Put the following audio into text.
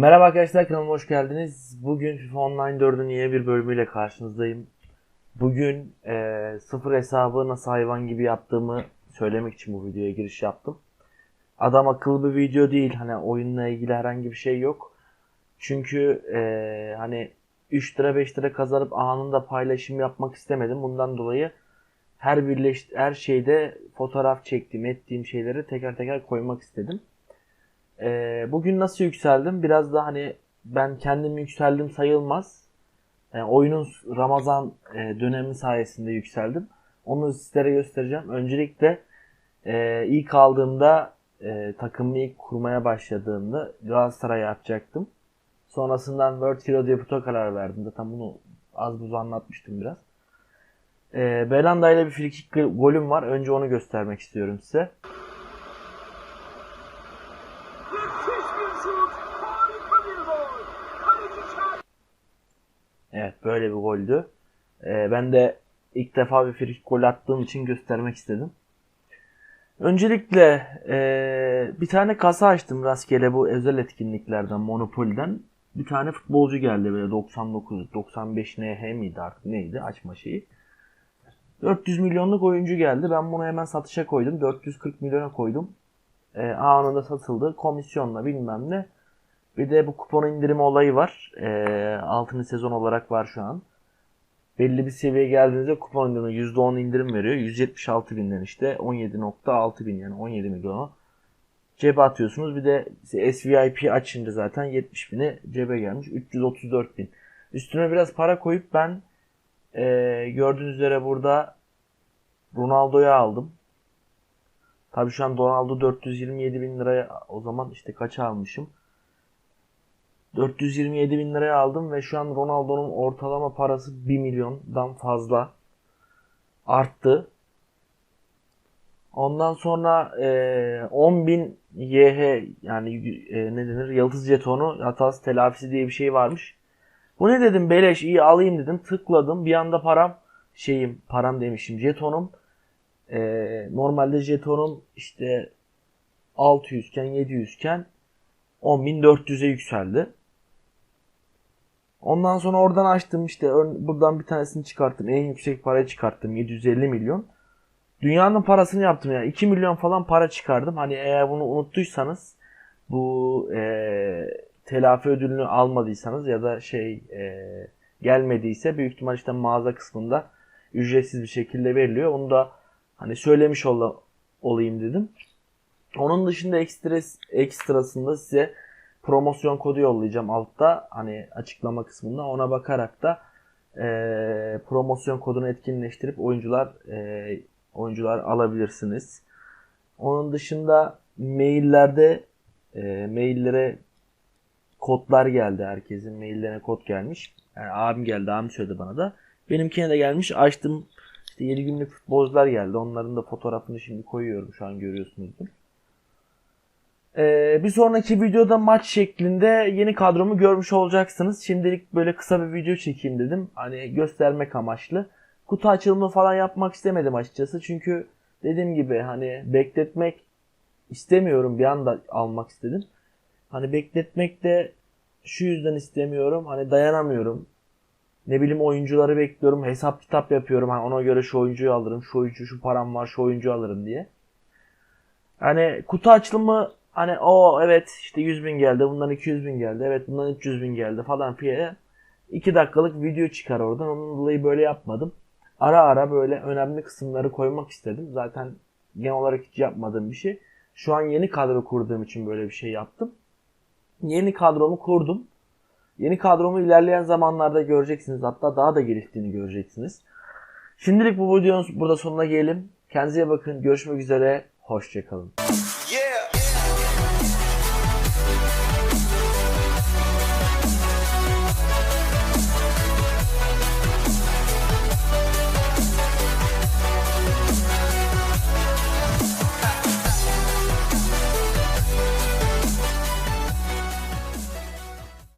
Merhaba arkadaşlar kanalıma hoş geldiniz. Bugün FIFA Online 4'ün yeni bir bölümüyle karşınızdayım. Bugün e, sıfır hesabı nasıl hayvan gibi yaptığımı söylemek için bu videoya giriş yaptım. Adam akıllı bir video değil. Hani oyunla ilgili herhangi bir şey yok. Çünkü e, hani 3 lira 5 lira kazanıp anında paylaşım yapmak istemedim. Bundan dolayı her birleş her şeyde fotoğraf çektiğim, ettiğim şeyleri teker teker koymak istedim. Ee, bugün nasıl yükseldim? Biraz da hani ben kendim yükseldim sayılmaz. Yani oyunun Ramazan e, dönemi sayesinde yükseldim. Onu sizlere göstereceğim. Öncelikle e, ilk aldığımda e, takımı ilk kurmaya başladığımda Galatasaray'ı yapacaktım. Sonrasından World Hero diye puta karar verdim. Zaten bunu az buz anlatmıştım biraz. E, Belanda ile bir frikik golüm var. Önce onu göstermek istiyorum size. Evet böyle bir goldü. Ee, ben de ilk defa bir frikik gol attığım için göstermek istedim. Öncelikle ee, bir tane kasa açtım rastgele bu özel etkinliklerden Monopoly'den. Bir tane futbolcu geldi böyle 99 95 NH miydi artık neydi açma şeyi. 400 milyonluk oyuncu geldi. Ben bunu hemen satışa koydum. 440 milyona koydum. Ee, anında satıldı. Komisyonla bilmem ne. Bir de bu kupon indirimi olayı var. Ee, 6. sezon olarak var şu an. Belli bir seviyeye geldiğinizde kupon indirimi %10 indirim veriyor. 176 binden işte 17.6 bin yani 17 milyonu cebe atıyorsunuz. Bir de SVIP açınca zaten 70 bini cebe gelmiş. 334 bin. Üstüne biraz para koyup ben ee, gördüğünüz üzere burada Ronaldo'yu aldım. Tabii şu an Ronaldo 427 bin liraya o zaman işte kaça almışım? 427 bin liraya aldım ve şu an Ronaldo'nun ortalama parası 1 milyondan fazla arttı. Ondan sonra e, 10 bin YH yani e, ne denir yıldız jetonu hatası telafisi diye bir şey varmış. Bu ne dedim beleş iyi alayım dedim tıkladım bir anda param şeyim param demişim jetonum e, normalde jetonum işte 600 iken 700 iken 10.400'e yükseldi. Ondan sonra oradan açtım işte buradan bir tanesini çıkarttım. En yüksek parayı çıkarttım 750 milyon. Dünyanın parasını yaptım yani 2 milyon falan para çıkardım. Hani eğer bunu unuttuysanız bu e, telafi ödülünü almadıysanız ya da şey e, gelmediyse büyük ihtimal işte mağaza kısmında ücretsiz bir şekilde veriliyor. Onu da hani söylemiş ola, olayım dedim. Onun dışında ekstres, ekstrasında size promosyon kodu yollayacağım altta hani açıklama kısmında ona bakarak da e, promosyon kodunu etkinleştirip oyuncular e, oyuncular alabilirsiniz. Onun dışında maillerde e, maillere kodlar geldi herkesin maillerine kod gelmiş. Yani abim geldi abim söyledi bana da. Benimkine de gelmiş açtım işte 7 günlük futbolcular geldi. Onların da fotoğrafını şimdi koyuyorum şu an görüyorsunuzdur. Ee, bir sonraki videoda maç şeklinde yeni kadromu görmüş olacaksınız. Şimdilik böyle kısa bir video çekeyim dedim. Hani göstermek amaçlı. Kutu açılımı falan yapmak istemedim açıkçası. Çünkü dediğim gibi hani bekletmek istemiyorum. Bir anda almak istedim. Hani bekletmek de şu yüzden istemiyorum. Hani dayanamıyorum. Ne bileyim oyuncuları bekliyorum. Hesap kitap yapıyorum. Hani ona göre şu oyuncuyu alırım. Şu oyuncu şu param var. Şu oyuncu alırım diye. Hani kutu açılımı hani o evet işte 100 bin geldi bundan 200 bin geldi evet bundan 300 bin geldi falan fiye 2 dakikalık video çıkar oradan onun dolayı böyle yapmadım. Ara ara böyle önemli kısımları koymak istedim. Zaten genel olarak hiç yapmadığım bir şey. Şu an yeni kadro kurduğum için böyle bir şey yaptım. Yeni kadromu kurdum. Yeni kadromu ilerleyen zamanlarda göreceksiniz. Hatta daha da geliştiğini göreceksiniz. Şimdilik bu videonun burada sonuna gelelim. Kendinize bakın. Görüşmek üzere. Hoşçakalın.